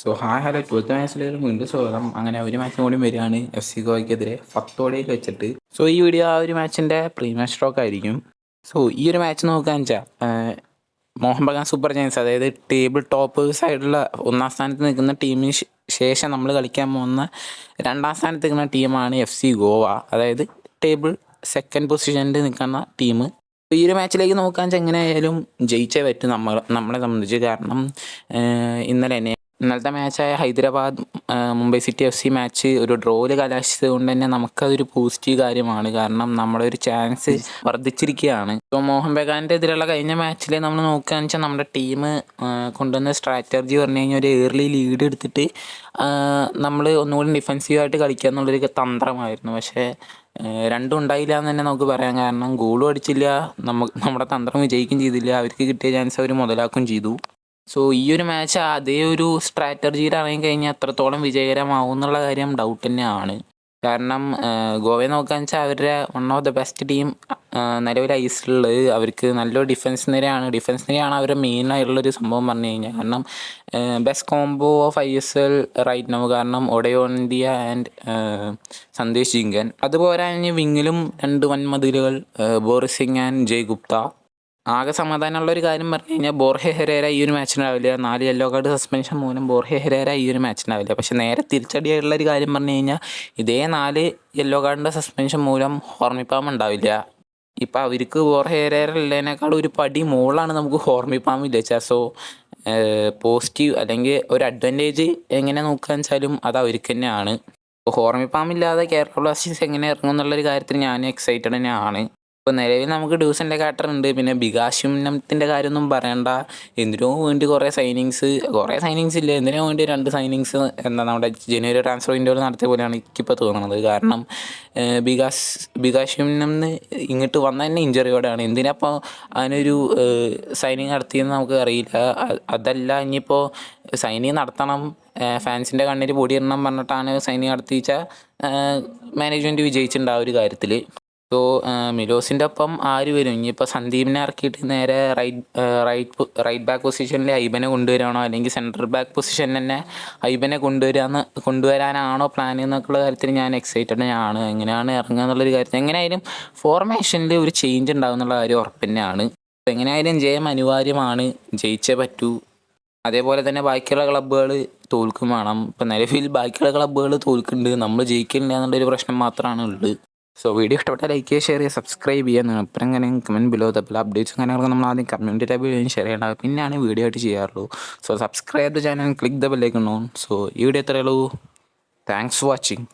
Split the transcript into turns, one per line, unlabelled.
So hi hello twelfth മാച്ചിലേക്ക് വീണ്ടും സ്വാഗതം. അങ്ങനെ ഒരു മാച്ചും കൂടി വരികയാണ് എഫ് സി ഗോയ്ക്കെതിരെ പത്തോടയിൽ വെച്ചിട്ട്. സോ ഈ വീഡിയോ ആ ഒരു മാച്ചിന്റെ പ്രീമിയർ സ്ട്രോക്ക് ആയിരിക്കും. സോ ഈ ഒരു മാച്ച് നോക്കുകയെന്ന് വെച്ചാൽ മോഹൻ ബഗാൻ സൂപ്പർ ജയൻസ് അതായത് ടേബിൾ ടോപ്പ് സൈഡിലുള്ള ഒന്നാം സ്ഥാനത്ത് നിൽക്കുന്ന ടീമിന് ശേഷം നമ്മൾ കളിക്കാൻ പോകുന്ന രണ്ടാം സ്ഥാനത്ത് നിൽക്കുന്ന ടീമാണ് എഫ് സി ഗോവ. അതായത് ടേബിൾ സെക്കൻഡ് പൊസിഷനിൽ നിൽക്കുന്ന ടീം ഈ ഒരു മാച്ചിലേക്ക് നോക്കാൻ എങ്ങനെയായാലും ജയിച്ചേ പറ്റും നമ്മൾ നമ്മളെ സംബന്ധിച്ച്. കാരണം ഇന്നലെ ഇന്നലത്തെ മാച്ചായ Hyderabad Mumbai city F C match ഒരു ഡ്രോയിൽ കലാശിച്ചത് കൊണ്ട് തന്നെ നമുക്കതൊരു പോസിറ്റീവ് കാര്യമാണ്. കാരണം നമ്മുടെ ഒരു ചാൻസ് വർദ്ധിച്ചിരിക്കുകയാണ്. ഇപ്പോൾ മോഹൻ ബഗാന്റെ എതിരെയുള്ള കഴിഞ്ഞ മാച്ചിൽ നമ്മൾ നോക്കുകയാണെന്ന് വെച്ചാൽ നമ്മുടെ ടീം കൊണ്ടുവന്ന സ്ട്രാറ്റജി പറഞ്ഞു കഴിഞ്ഞാൽ ഒരു ഏർലി ലീഡ് എടുത്തിട്ട് നമ്മൾ ഒന്നുകൂടി ഡിഫെൻസീവായിട്ട് കളിക്കുക എന്നുള്ളൊരു തന്ത്രമായിരുന്നു. പക്ഷേ രണ്ടും ഉണ്ടായില്ല എന്ന് തന്നെ നമുക്ക് പറയാം. കാരണം ഗോളും അടിച്ചില്ല നമുക്ക് നമ്മുടെ തന്ത്രം വിജയിക്കുകയും ചെയ്തില്ല. അവർക്ക് കിട്ടിയ ചാൻസ് അവർ മുതലാക്കുകയും ചെയ്തു. സോ ഈ ഒരു മാച്ച് അതേ ഒരു സ്ട്രാറ്റജിയിൽ ഇറങ്ങിക്കഴിഞ്ഞാൽ എത്രത്തോളം വിജയകരമാവും എന്നുള്ള കാര്യം ഡൗട്ട് തന്നെയാണ്. കാരണം ഗോവയെ നോക്കാന്ന് വെച്ചാൽ അവരുടെ one of the best team നിലവിൽ ഐസിലുള്ളത് അവർക്ക് നല്ലൊരു ഡിഫൻസ് നിരയാണ്. ഡിഫൻസ് നിരയാണ് അവരുടെ മെയിൻ ആയിട്ടുള്ളൊരു സംഭവം പറഞ്ഞു കഴിഞ്ഞാൽ. കാരണം best combo of I S L right no കാരണം ഇന്ത്യ ആൻഡ് സന്ദേശ് ജിങ്കൻ. അതുപോലെ തന്നെ വിങ്ങിലും രണ്ട് വൻമതിലുകൾ ബോറിസിംഗ് ആൻഡ് ജയ് ഗുപ്ത. ആകെ സമാധാനമുള്ള ഒരു കാര്യം പറഞ്ഞു കഴിഞ്ഞാൽ ബോർഹെ ഹെരേര ഈ ഒരു മാച്ചിനാവില്ല നാല് യെല്ലോ കാർഡ് സസ്പെൻഷൻ മൂലം ബോർഹെ ഹെരേര ഈ ഒരു മാച്ചിനാവില്ല പക്ഷേ നേരെ തിരിച്ചടിയായിട്ടുള്ള ഒരു കാര്യം പറഞ്ഞു കഴിഞ്ഞാൽ ഇതേ നാല് യെല്ലോ കാർഡിന്റെ സസ്പെൻഷൻ മൂലം ഹോർമിപ്പാം ഉണ്ടാവില്ല. ഇപ്പം അവർക്ക് ബോർഹെ ഹെരേര ഉള്ളതിനേക്കാൾ ഒരു പടി മുകളിലാണ് നമുക്ക് ഹോർമിപ്പാം ഇല്ല സോ പോസിറ്റീവ് അല്ലെങ്കിൽ ഒരു അഡ്വാന്റേജ് എങ്ങനെ നോക്കുകയെന്ന് വെച്ചാലും അത് അവർക്ക് തന്നെയാണ്. ഹോർമിപ്പാം ഇല്ലാതെ കേരള ബ്ലാസ്റ്റേഴ്സ് എങ്ങനെ ഇറങ്ങും എന്നുള്ളൊരു കാര്യത്തിൽ ഞാൻ എക്സൈറ്റഡ് തന്നെയാണ്. ഇപ്പോൾ നിലവിൽ നമുക്ക് ഡ്യൂസന്റെ കാറ്റർ ഉണ്ട്. പിന്നെ ബികാശുനത്തിന്റെ കാര്യമൊന്നും പറയണ്ട. എന്തിനോ വേണ്ടി കുറേ സൈനിങ്സ് കുറേ സൈനിങ്സ് ഇല്ല? എന്തിനോ വേണ്ടി രണ്ട് സൈനിങ്സ് എന്താ നമ്മുടെ ജനുവരി ട്രാൻസ്ഫർ വിൻഡോയിൽ നടത്തിയ പോലെയാണ് എനിക്കിപ്പോൾ തോന്നുന്നത് കാരണം ബികാസ് ബികാശുനം ഇങ്ങോട്ട് വന്ന തന്നെ ഇഞ്ചറിയോടെയാണ് എന്തിനപ്പോൾ അതിനൊരു സൈനിങ് നടത്തിയെന്ന് നമുക്ക് അറിയില്ല. അതല്ല ഇനിയിപ്പോൾ സൈനിങ് നടത്തണം. ഫാൻസിന്റെ കണ്ണിൽ പൊടിയിടണം പറഞ്ഞിട്ടാണ് സൈനിങ് നടത്തിച്ച മാനേജ്മെന്റ് വിജയിച്ചിട്ടുണ്ട് ആ ഒരു കാര്യത്തിൽ സോ മിലോസിന്റെ ഒപ്പം ആര് വരും? ഇനിയിപ്പോൾ സന്ദീപിനെ ഇറക്കിയിട്ട് നേരെ റൈറ്റ് റൈറ്റ് റൈറ്റ് ബാക്ക് പൊസിഷനിൽ ഐബനെ കൊണ്ടുവരാണോ അല്ലെങ്കിൽ സെൻട്രൽ ബാക്ക് പൊസിഷനിൽ തന്നെ ഐബനെ കൊണ്ടുവരാന്ന് കൊണ്ടുവരാനാണോ പ്ലാൻ എന്നൊക്കെയുള്ള കാര്യത്തിൽ ഞാൻ എക്സൈറ്റഡ് ആണ്. എങ്ങനെയാണ് ഇറങ്ങുക എന്നുള്ളൊരു കാര്യത്തിൽ. എങ്ങനെയായാലും ഫോർമേഷനിൽ ഒരു ചേഞ്ച് ഉണ്ടാകും എന്നുള്ള കാര്യം ഉറപ്പ് തന്നെയാണ് അപ്പോൾ എങ്ങനെയായാലും ജയം അനിവാര്യമാണ്. ജയിച്ചേ പറ്റൂ. അതേപോലെ തന്നെ ബാക്കിയുള്ള ക്ലബ്ബുകൾ തോൽക്കും വേണം. ഇപ്പം നിലവിൽ ബാക്കിയുള്ള ക്ലബ്ബുകൾ തോൽക്കുന്നുണ്ട്. നമ്മൾ ജയിക്കില്ല എന്നുള്ളൊരു പ്രശ്നം മാത്രമാണ് ഉള്ളത്. സോ വീഡിയോ ഇഷ്ടപ്പെട്ടാൽ ലൈക്ക് ചെയ്യുക ഷെയർ ചെയ്യുക സബ്സ്ക്രൈബ് ചെയ്യുക നിങ്ങൾ ഇപ്പം എങ്ങനെ കമന്റ് ബിലോ തപ്പിൽ അപ്ഡേറ്റ്സും കാര്യങ്ങളൊക്കെ നമ്മൾ ആദ്യം കമ്മ്യൂണിറ്റി ടൈപ്പ് ഷെയർ ചെയ്യേണ്ടത് പിന്നെയാണ് വീഡിയോ ആയിട്ട് ചെയ്യാറുള്ളൂ. So subscribe channel click the ബെല്ലേക്ക് ഉണ്ടാവും സോ ഈ വീഡിയോ എത്രയുള്ളൂ താങ്ക്സ് ഫോർ വാച്ചിങ്